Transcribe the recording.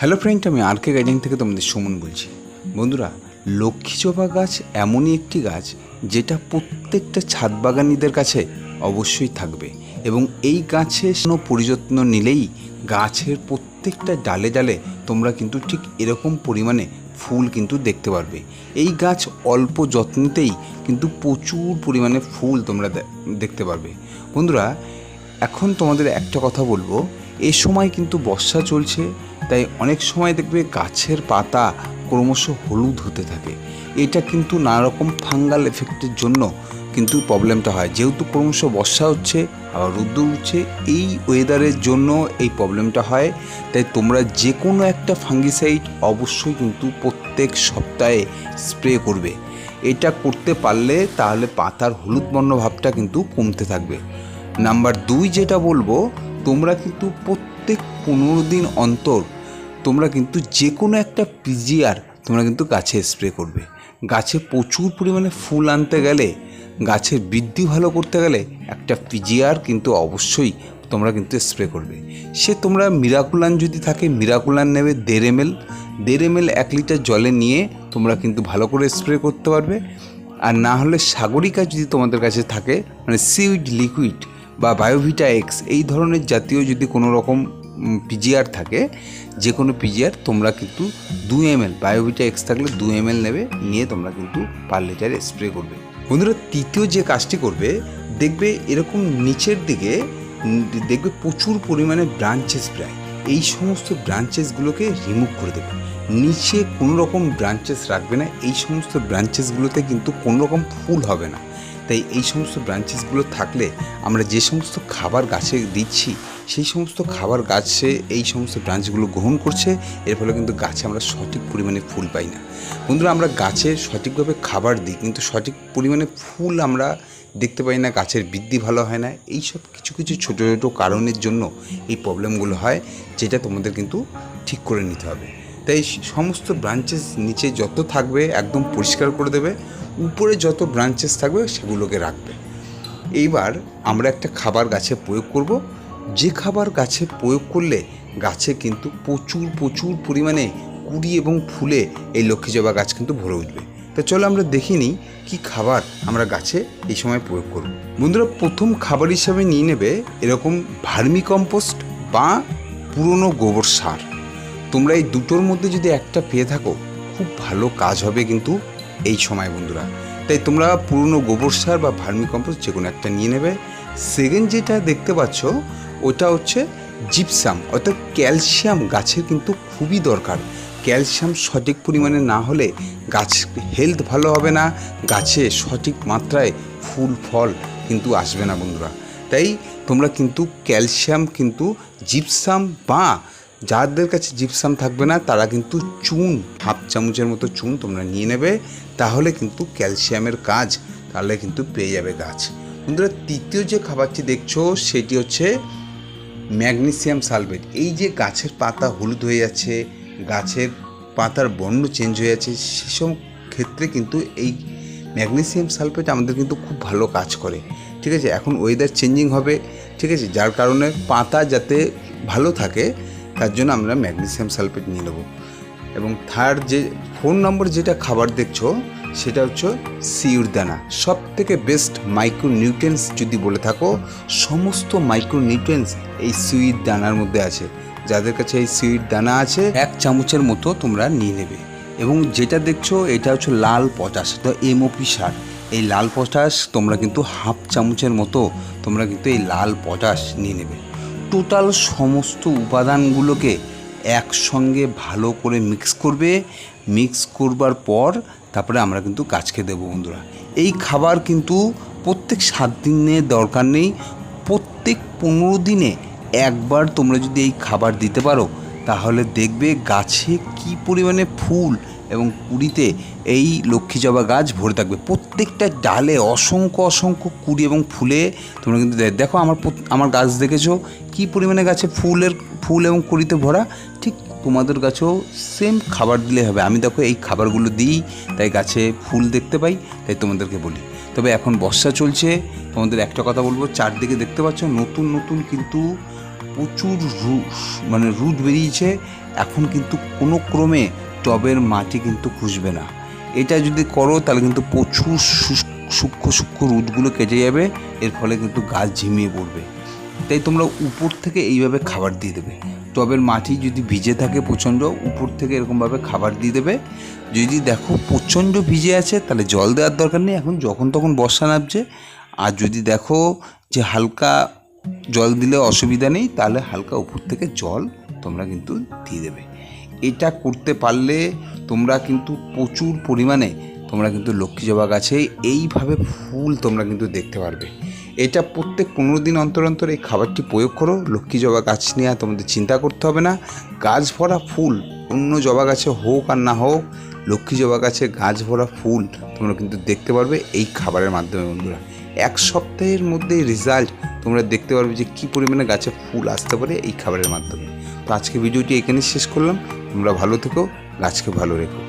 Hello friend আমি আর কে garden থেকে তোমাদের সুমন বলছি। বন্ধুরা, লক্ষ্মী জবা গাছ এমনই একটি গাছ যেটা প্রত্যেকটা ছাদ বাগানিদের কাছে অবশ্যই থাকবে এবং এই গাছের কোনো পরিযত্ন নিলেই গাছের প্রত্যেকটা ডালে ডালে তোমরা কিন্তু ঠিক এরকম পরিমাণে ফুল কিন্তু দেখতে পারবে। এই গাছ অল্প যত্নতেই কিন্তু প্রচুর পরিমাণে ফুল তোমরা দেখতে পারবে। বন্ধুরা, এখন তোমাদের একটা কথা বলব। এ সময় কিন্তু বর্ষা চলছে, তাই অনেক সময় দেখবে গাছের পাতা ক্রমশ হলুদ হতে থাকে। এটা কিন্তু নানারকম ফাঙ্গাল এফেক্টের জন্য কিন্তু প্রবলেমটা হয়। যেহেতু ক্রমশ বর্ষা হচ্ছে, আবার রোদ্দুর উঠছে, এই ওয়েদারের জন্য এই প্রবলেমটা হয়। তাই তোমরা যে কোনো একটা ফাঙ্গিসাইড অবশ্যই কিন্তু প্রত্যেক সপ্তাহে স্প্রে করবে। এটা করতে পারলে তাহলে পাতার হলুদ বর্ণ ভাবটা কিন্তু কমতে থাকবে। নাম্বার দুই যেটা বলব তোমরা কিন্তু প্রত্যেক পনেরো দিন অন্তর তোমরা কিন্তু যে কোনো একটা পিজিআর তোমরা কিন্তু গাছে স্প্রে করবে। গাছে প্রচুর পরিমাণে ফুল আনতে গেলে গাছের বৃদ্ধি ভালো করতে গেলে একটা পিজিআর কিন্তু অবশ্যই তোমরা কিন্তু স্প্রে করবে। সে তোমরা মিরাকুলান যদি থাকে, মিরাকুলান নেবে দেড় এম এল দেড় এম এল এক লিটার জলে নিয়ে তোমরা কিন্তু ভালো করে স্প্রে করতে পারবে। আর না হলে সাগরিকা যদি তোমাদের কাছে থাকে মানে সিউইড লিকুইড বা বায়োভিটা এক্স এই ধরনের জাতীয় যদি কোনো রকম পিজিআর থাকে যে কোনো পিজিআর তোমরা কিন্তু দু এম এল বায়োভিটা এক্স থাকলে দু এম এল নেবে, নিয়ে তোমরা কিন্তু পার লিটারে স্প্রে করবে। বন্ধুরা, তৃতীয় যে কাজটি করবে, দেখবে এরকম নিচের দিকে দেখবে প্রচুর পরিমাণে ব্রাঞ্চেস প্রায় এই সমস্ত ব্রাঞ্চেসগুলোকে রিমুভ করে দেবে। নিচে কোনো রকম ব্রাঞ্চেস রাখবে না, এই সমস্ত ব্রাঞ্চেসগুলোতে কিন্তু কোনো রকম ফুল হবে না। তাই এই সমস্ত ব্রাঞ্চেসগুলো থাকলে আমরা যে সমস্ত খাবার গাছে দিচ্ছি, সেই সমস্ত খাবার গাছে এই সমস্ত ব্রাঞ্চগুলো গ্রহণ করছে, এর ফলে কিন্তু গাছে আমরা সঠিক পরিমাণে ফুল পাই না। বন্ধুরা, আমরা গাছে সঠিকভাবে খাবার দিই, কিন্তু সঠিক পরিমাণে ফুল আমরা দেখতে পাই না, গাছের বৃদ্ধি ভালো হয় না। এই সব কিছু কিছু ছোটো ছোটো কারণের জন্য এই প্রবলেমগুলো হয়, যেটা তোমাদের কিন্তু ঠিক করে নিতে হবে। তাই সমস্ত ব্রাঞ্চেস নিচে যত থাকবে, একদম পরিষ্কার করে দেবে। উপরে যত ব্রাঞ্চেস থাকবে সেগুলোকে রাখবে। এইবার আমরা একটা খাবার গাছে প্রয়োগ করব। যে খাবার গাছে প্রয়োগ করলে গাছে কিন্তু প্রচুর প্রচুর পরিমাণে কুড়ি এবং ফুলে এই লক্ষ্মী জবা গাছ কিন্তু ভরে উঠবে। তা চলো আমরা দেখে নিই কী খাবার আমরা গাছে এই সময় প্রয়োগ করব। বন্ধুরা, প্রথম খাবার হিসাবে নিয়ে নেবে এরকম ভার্মি কম্পোস্ট বা পুরনো গোবর সার। তোমরা এই দুটোর মধ্যে যদি একটা পেয়ে থাকো, খুব ভালো কাজ হবে কিন্তু এই সময় বন্ধুরা। তাই তোমরা পুরনো গোবর সার বা ভার্মি কম্পোস্ট যে কোনো একটা নিয়ে নেবে। সেকেন্ড যেটা দেখতে পাচ্ছ, ওটা হচ্ছে জিপসাম অর্থাৎ ক্যালসিয়াম গাছের কিন্তু খুবই দরকার। ক্যালসিয়াম সঠিক পরিমাণে না হলে গাছ হেলথ ভালো হবে না, গাছে সঠিক মাত্রায় ফুল, ফল কিন্তু আসবে না বন্ধুরা। তাই তোমরা কিন্তু ক্যালসিয়াম কিন্তু জিপসাম বা যাদের কাছে জিপসাম থাকবে না, তারা কিন্তু চুন, হাফ চামচের মতো চুন তোমরা নিয়ে নেবে, তাহলে কিন্তু ক্যালসিয়ামের কাজ তাহলে কিন্তু পেয়ে যাবে গাছ। বন্ধুরা, তৃতীয় যে খাবারটি দেখছ, সেটি হচ্ছে ম্যাগনেসিয়াম সালফেট এই যে গাছের পাতা হলুদ হয়ে যাচ্ছে, গাছের পাতার বর্ণ চেঞ্জ হয়ে যাচ্ছে, সেসব ক্ষেত্রে কিন্তু এই ম্যাগনেসিয়াম সালফেট আমাদের কিন্তু খুব ভালো কাজ করে। ঠিক আছে, এখন ওয়েদার চেঞ্জিং হবে, ঠিক আছে, যার কারণে পাতা যাতে ভালো থাকে তার জন্য আমরা ম্যাগনেসিয়াম সালফেট নিয়ে নেব। এবং থার্ড যে ফোন নম্বর যেটা খাবার দেখছ, সেটা হচ্ছে সিউর দানা। সব থেকে বেস্ট মাইক্রো নিউট্রেন্স যদি বলে থাকো, সমস্ত মাইক্রো নিউট্রেন্স এই সুইট দানার মধ্যে আছে। যাদের কাছে এই সুইট দানা আছে, এক চামচের মতো তোমরা নিয়ে নেবে। এবং যেটা দেখছ, এটা হচ্ছে লাল পটাশ তো এমওপি সার। এই লাল পটাশ তোমরা কিন্তু হাফ চামচের মতো তোমরা কিন্তু এই লাল পটাশ নিয়ে নেবে। টোটাল সমস্ত উপাদানগুলোকে একসঙ্গে ভালো করে মিক্স করবে। মিক্স করবার পর তারপরে আমরা কিন্তু গাছকে দেবো বন্ধুরা। এই খাবার কিন্তু প্রত্যেক সাত দিনে দরকার নেই। প্রত্যেক পনেরো দিনে একবার তোমরা যদি এই খাবার দিতে পারো তাহলে দেখবে গাছে কি পরিমাণে ফুল এবং কুড়িতে এই লক্ষ্মী জবা গাছ ভরে থাকবে। প্রত্যেকটা ডালে অসংখ্য অসংখ্য কুড়ি এবং ফুলে তোমরা কিন্তু দেখো আমার আমার গাছ দেখেছ? কি পরিমাণে গাছে ফুলের, ফুল এবং কুড়িতে ভরা? ঠিক তোমাদের গাছেও সেম খাবার দিলে হবে। আমি দেখো এই খাবারগুলো দিই, তাই গাছে ফুল দেখতে পাই, তাই তোমাদেরকে বলি। তবে এখন বর্ষা চলছে, তোমাদের একটা কথা বলব, চারদিকে দেখতে পাচ্ছ নতুন নতুন কিন্তু প্রচুর রু- মানে রুদ বেরিয়েছে, এখন কিন্তু কোনো ক্রমে টবের মাটি কিন্তু খুঁজবে না। এটা যদি করো, তাহলে কিন্তু প্রচুর সূক্ষ্ম সূক্ষ্ম রুটগুলো কেটে যাবে, এর ফলে কিন্তু গাছ ঝিমিয়ে পড়বে। তাই তোমরা উপর থেকে এইভাবে খাবার দিয়ে দেবে। টবের মাটি যদি ভিজে থাকে প্রচণ্ড, উপর থেকে এরকমভাবে খাবার দিয়ে দেবে। যদি দেখো প্রচণ্ড ভিজে আছে, তাহলে জল দেওয়ার দরকার নেই। এখন যখন তখন বর্ষা নামছে, আর যদি দেখো যে হালকা জল দিলে অসুবিধা নেই, তাহলে হালকা উপর থেকে জল তোমরা কিন্তু দিয়ে দেবে। এটা করতে পারলে তোমরা কিন্তু প্রচুর পরিমাণে তোমরা কিন্তু লক্ষ্মী জবা গাছে এইভাবে ফুল তোমরা কিন্তু দেখতে পারবে। এটা প্রত্যেক পনেরো দিন অন্তর অন্তর এই খাবারটি প্রয়োগ করো লক্ষ্মী জবা গাছ নিয়ে তোমাদের চিন্তা করতে হবে না। গাছ ভরা ফুল, অন্য জবা গাছে হোক আর না হোক লক্ষ্মী জবা গাছে গাছ ভরা ফুল তোমরা কিন্তু দেখতে পারবে এই খাবারের মাধ্যমে, বন্ধুরা। এক সপ্তাহের মধ্যে রেজাল্ট তোমরা দেখতে পারবে যে কী পরিমাণে গাছে ফুল আসতে পারে এই খাবারের মাধ্যমে। তো আজকে ভিডিওটি এখানে শেষ করলাম। তোমরা ভালো থেকো, গাছকে ভালো রেখো।